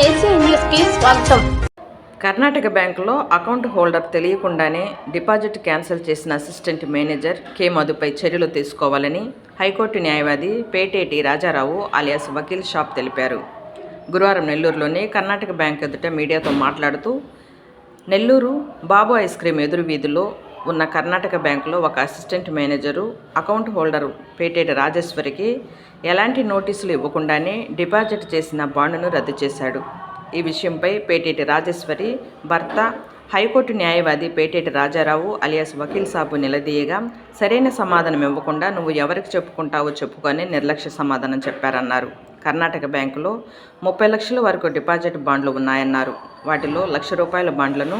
న్యూస్కి స్వాగతం. కర్ణాటక బ్యాంకులో అకౌంట్ హోల్డర్ తెలియకుండానే డిపాజిట్ క్యాన్సిల్ చేసిన అసిస్టెంట్ మేనేజర్ కె. మధుపై చర్యలు తీసుకోవాలని హైకోర్టు న్యాయవాది పేటేటి రాజారావు అలియాస్ వకీల్ షాప్ తెలిపారు. గురువారం నెల్లూరులోని కర్ణాటక బ్యాంక్ ఎదుట మీడియాతో మాట్లాడుతూ నెల్లూరు బాబు ఐస్ క్రీమ్ ఎదురు వీధిలో ఉన్న కర్ణాటక బ్యాంకులో ఒక assistant manager account holder Peteti రాజేశ్వరికి ఎలాంటి నోటీసులు ఇవ్వకుండానే డిపాజిట్ చేసిన బాండును రద్దు చేశాడు. ఈ విషయంపై పేటేటి రాజేశ్వరి భర్త హైకోర్టు న్యాయవాది పేటేటి రాజారావు అలియాస్ వకీల్ సాబు నిలదీయగా సరైన సమాధానం ఇవ్వకుండా నువ్వు ఎవరికి చెప్పుకుంటావో చెప్పుకొని నిర్లక్ష్య సమాధానం చెప్పారన్నారు. కర్ణాటక బ్యాంకులో ముప్పై లక్షల వరకు డిపాజిట్ బాండ్లు ఉన్నాయన్నారు. వాటిలో లక్ష రూపాయల బాండ్లను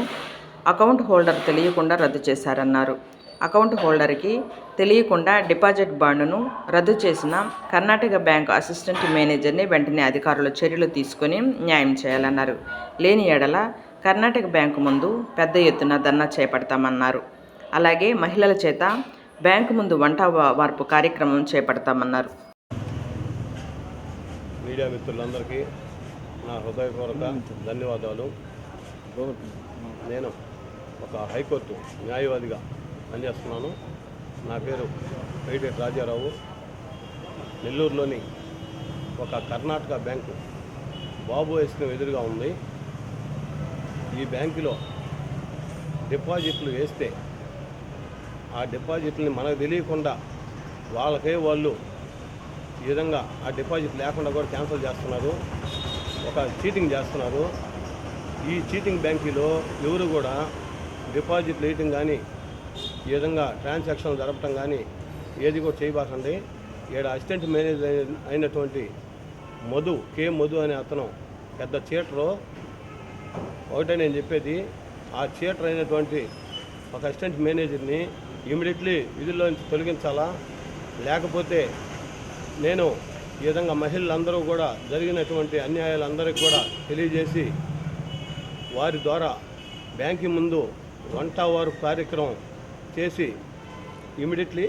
అకౌంట్ హోల్డర్ తెలియకుండా రద్దు చేశారన్నారు. అకౌంట్ హోల్డర్కి తెలియకుండా డిపాజిట్ బాండును రద్దు చేసిన కర్ణాటక బ్యాంకు అసిస్టెంట్ మేనేజర్ని వెంటనే అధికారులు చర్యలు తీసుకొని న్యాయం చేయాలన్నారు. లేని ఎడల కర్ణాటక బ్యాంకు ముందు పెద్ద ఎత్తున ధర్నా చేపడతామన్నారు. అలాగే మహిళల చేత బ్యాంకు ముందు వంట వా- వార్పు కార్యక్రమం చేపడతామన్నారు. మీడియా మిత్రులందరికీ నా హృదయపూర్వక ధన్యవాదాలు. నేను ఒక హైకోర్టు న్యాయవాదిగా పనిచేస్తున్నాను. నా పేరు పైటెట్ రాజారావు. నెల్లూరులోని ఒక కర్ణాటక బ్యాంకు బాబు వేసిన ఎదురుగా ఉంది. ఈ బ్యాంకులో డిపాజిట్లు వేస్తే ఆ డిపాజిట్ని మనకు తెలియకుండా వాళ్ళకే వాళ్ళు ఈ విధంగా ఆ డిపాజిట్ లేకుండా కూడా క్యాన్సిల్ చేస్తున్నారు. ఒక చీటింగ్ చేస్తున్నారు. ఈ చీటింగ్ బ్యాంకీలో ఎవరు కూడా డిపాజిట్లు వేయటం కానీ ఈ విధంగా ట్రాన్సాక్షన్ జరపటం కానీ ఏది కూడా చేయబాకండి. ఈడ అసిస్టెంట్ మేనేజర్ అయినటువంటి మధు కే మధు అనే అతను పెద్ద చీటరు ఒకటే నేను చెప్పేది ఆ థియేటర్ అయినటువంటి ఒక అసిస్టెంట్ మేనేజర్ని ఇమీడియట్లీ విధుల్లో నుంచి తొలగించాలా? లేకపోతే నేను ఈ విధంగా మహిళలందరూ కూడా జరిగినటువంటి అన్యాయాలందరికీ కూడా తెలియజేసి వారి ద్వారా బ్యాంకి ముందు వంట వారు కార్యక్రమం చేసి ఇమీడియట్లీ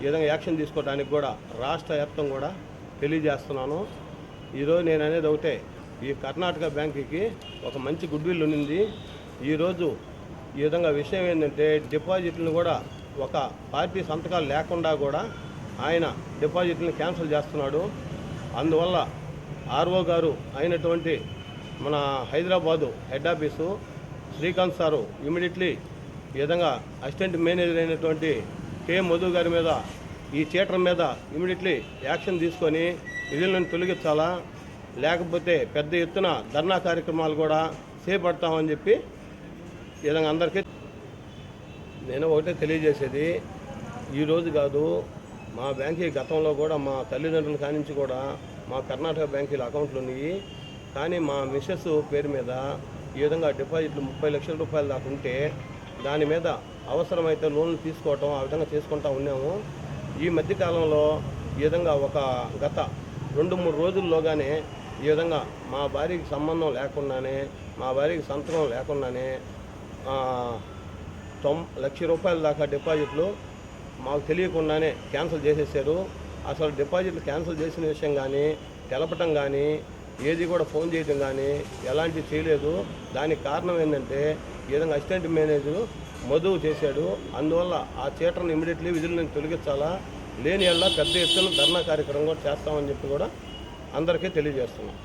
ఈ విధంగా యాక్షన్ తీసుకోవడానికి కూడా రాష్ట్ర వ్యాప్తం కూడా తెలియజేస్తున్నాను. ఈరోజు నేను అనేది ఒకటే ఈ కర్ణాటక బ్యాంకుకి ఒక మంచి గుడ్ విల్ ఉన్నింది. ఈరోజు ఈ విధంగా విషయం ఏంటంటే డిపాజిట్లను కూడా ఒక పార్టీ సంతకాలు లేకుండా కూడా ఆయన డిపాజిట్లను క్యాన్సిల్ చేస్తున్నాడు. అందువల్ల ఆర్ఓ గారు అయినటువంటి మన Hyderabad head office Srikanth sir immediately ఈ విధంగా అసిస్టెంట్ మేనేజర్ అయినటువంటి కె మధు గారి మీద ఈ థియేటర్ మీద ఇమీడియట్లీ యాక్షన్ తీసుకొని విధులను తొలగించాలా? లేకపోతే పెద్ద ఎత్తున ధర్నా కార్యక్రమాలు కూడా చేపడతామని చెప్పి ఈ విధంగా అందరికీ నేను ఒకటే తెలియజేసేది. ఈరోజు కాదు మా బ్యాంకీ గతంలో కూడా మా తల్లిదండ్రుల కానించి కూడా మా కర్ణాటక బ్యాంకీల అకౌంట్లు ఉన్నాయి. కానీ మా మిస్సెస్ పేరు మీద ఈ విధంగా డిపాజిట్లు ముప్పై లక్షల రూపాయలు దాకా ఉంటే దాని మీద అవసరమైతే లోన్లు తీసుకోవటం ఆ విధంగా చేసుకుంటా ఉన్నాము. ఈ మధ్యకాలంలో ఈ విధంగా ఒక గత రెండు మూడు రోజుల్లోగానే ఈ విధంగా మా భార్యకి సంబంధం లేకుండానే మా భార్యకి సంతకం లేకుండానే తొం లక్ష రూపాయల దాకా డిపాజిట్లు మాకు తెలియకుండానే క్యాన్సిల్ చేసేసారు. అసలు డిపాజిట్లు క్యాన్సిల్ చేసిన విషయం కానీ తెలపటం కానీ ఏది కూడా ఫోన్ చేయడం కానీ ఎలాంటి చేయలేదు. దానికి కారణం ఏంటంటే ఈ విధంగా అసిస్టెంట్ మేనేజరు మధువు చేశాడు. అందువల్ల ఆ చీటర్ని ఇమీడియట్లీ విధులు నేను తొలగించాలా? లేని వల్ల పెద్ద ఎత్తున ధర్నా కార్యక్రమం కూడా చేస్తామని చెప్పి కూడా అందరికీ తెలియజేస్తున్నాం.